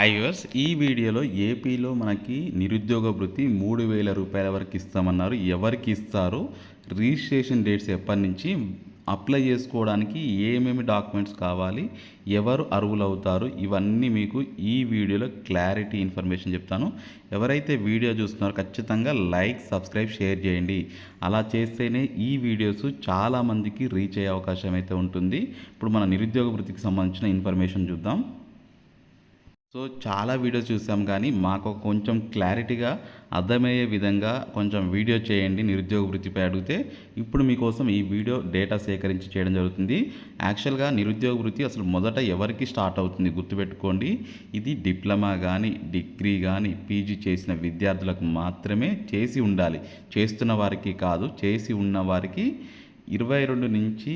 Hi yours ఈ వీడియోలో ఏపీలో మనకి నిరుద్యోగ వృత్తి మూడు వేల రూపాయల వరకు ఇస్తామన్నారు. ఎవరికి ఇస్తారు? రిజిస్ట్రేషన్ డేట్స్ ఎప్పటి నుంచి? అప్లై చేసుకోవడానికి ఏమేమి డాక్యుమెంట్స్ కావాలి? ఎవరు అర్హులు అవుతారు ఇవన్నీ మీకు ఈ వీడియోలో క్లారిటీ ఇన్ఫర్మేషన్ చెప్తాను. ఎవరైతే వీడియో చూస్తున్నారో ఖచ్చితంగా లైక్ సబ్స్క్రైబ్ షేర్ చేయండి. అలా చేస్తేనే ఈ వీడియోస్ చాలామందికి రీచ్ అయ్యే అవకాశం అయితే ఉంటుంది. ఇప్పుడు మన నిరుద్యోగ వృత్తికి సంబంధించిన ఇన్ఫర్మేషన్ చూద్దాం. సో చాలా వీడియోస్ చూసాం కానీ మాకు కొంచెం క్లారిటీగా అర్థమయ్యే విధంగా కొంచెం వీడియో చేయండి నిరుద్యోగ వృత్తిపై అడిగితే ఇప్పుడు మీకోసం ఈ వీడియో డేటా సేకరించి చేయడం జరుగుతుంది. యాక్చువల్గా నిరుద్యోగ వృత్తి అసలు మొదట ఎవరికి స్టార్ట్ అవుతుంది గుర్తుపెట్టుకోండి. ఇది డిప్లొమా కానీ డిగ్రీ కానీ పీజీ చేసిన విద్యార్థులకు మాత్రమే చేసి ఉండాలి. చేస్తున్న వారికి కాదు చేసి ఉన్న వారికి ఇరవై రెండు నుంచి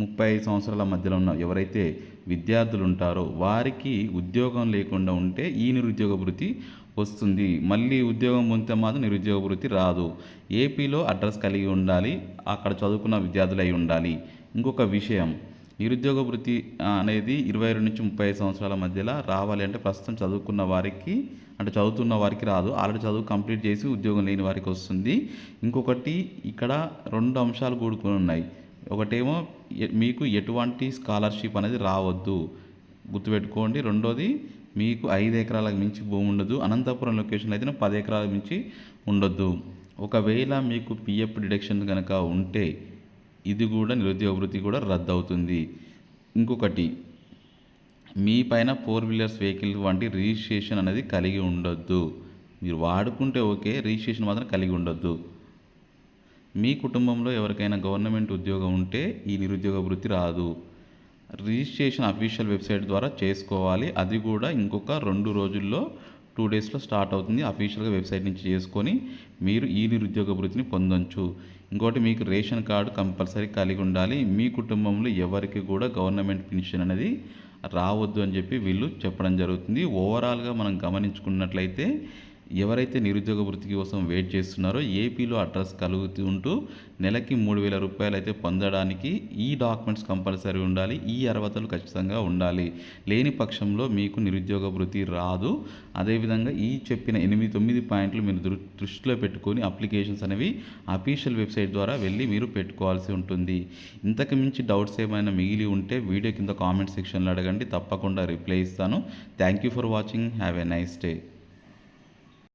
ముప్పై ఐదు సంవత్సరాల మధ్యలో ఉన్న ఎవరైతే విద్యార్థులు ఉంటారో వారికి ఉద్యోగం లేకుండా ఉంటే ఈ నిరుద్యోగ వృత్తి వస్తుంది. మళ్ళీ ఉద్యోగం పొందితే మాత్రం నిరుద్యోగ వృత్తి రాదు. ఏపీలో అడ్రస్ కలిగి ఉండాలి అక్కడ చదువుకున్న విద్యార్థులు అయి ఉండాలి. ఇంకొక విషయం నిరుద్యోగ వృత్తి అనేది ఇరవై రెండు నుంచి ముప్పై ఐదు సంవత్సరాల మధ్యలో రావాలి అంటే ప్రస్తుతం చదువుకున్న వారికి అంటే చదువుతున్న వారికి రాదు. ఆల్రెడీ చదువు కంప్లీట్ చేసి ఉద్యోగం లేని వారికి వస్తుంది. ఇంకొకటి ఇక్కడ రెండు అంశాలు కూడుకొని ఉన్నాయి. ఒకటేమో మీకు ఎటువంటి స్కాలర్షిప్ అనేది రావద్దు. గుర్తుపెట్టుకోండి. రెండోది మీకు ఐదు ఎకరాలకు మించి భూమి ఉండదు. అనంతపురం లొకేషన్ అయితే పది ఎకరాలకు మించి ఉండొద్దు. ఒకవేళ మీకు పిఎఫ్ డిడక్షన్ కనుక ఉంటే ఇది కూడా నిరుద్యోగ వృత్తి కూడా రద్దు అవుతుంది ఇంకొకటి మీ పైన ఫోర్ వీలర్స్ వెహికల్ వంటి రిజిస్ట్రేషన్ అనేది కలిగి ఉండొద్దు. మీరు వాడుకుంటే ఓకే రిజిస్ట్రేషన్ మాత్రం కలిగి ఉండొద్దు. మీ కుటుంబంలో ఎవరికైనా గవర్నమెంట్ ఉద్యోగం ఉంటే ఈ నిరుద్యోగ వృత్తి రాదు. రిజిస్ట్రేషన్ అఫీషియల్ వెబ్సైట్ ద్వారా చేసుకోవాలి. అది కూడా ఇంకొక రెండు రోజుల్లో టూ డేస్లో స్టార్ట్ అవుతుంది అఫీషియల్గా వెబ్సైట్ నుంచి చేసుకొని మీరు ఈ నిరుద్యోగ వృత్తిని పొందొచ్చు. ఇంకోటి మీకు రేషన్ కార్డు కంపల్సరీ కలిగి ఉండాలి. మీ కుటుంబంలో ఎవరికి కూడా గవర్నమెంట్ పెన్షన్ అనేది రావద్దు అని చెప్పి వీళ్ళు చెప్పడం జరుగుతుంది. ఓవరాల్గా మనం గమనించుకున్నట్లయితే ఎవరైతే నిరుద్యోగ వృత్తి కోసం వెయిట్ చేస్తున్నారో ఏపీలో అడ్రస్ కలుగుతూ ఉంటూ నెలకి మూడు వేల రూపాయలు అయితే పొందడానికి ఈ డాక్యుమెంట్స్ కంపల్సరీ ఉండాలి ఈ అర్హతలు ఖచ్చితంగా ఉండాలి. లేని పక్షంలో మీకు నిరుద్యోగ వృత్తి రాదు. అదేవిధంగా ఈ చెప్పిన ఎనిమిది తొమ్మిది పాయింట్లు మీరు దృ దృష్టిలో పెట్టుకొని అప్లికేషన్స్ అనేవి అఫీషియల్ వెబ్సైట్ ద్వారా వెళ్ళి మీరు పెట్టుకోవాల్సి ఉంటుంది. ఇంతకు మించి డౌట్స్ ఏమైనా మిగిలి ఉంటే వీడియో కింద కామెంట్ సెక్షన్లో అడగండి. తప్పకుండా రిప్లై ఇస్తాను. Thank you for watching have a nice day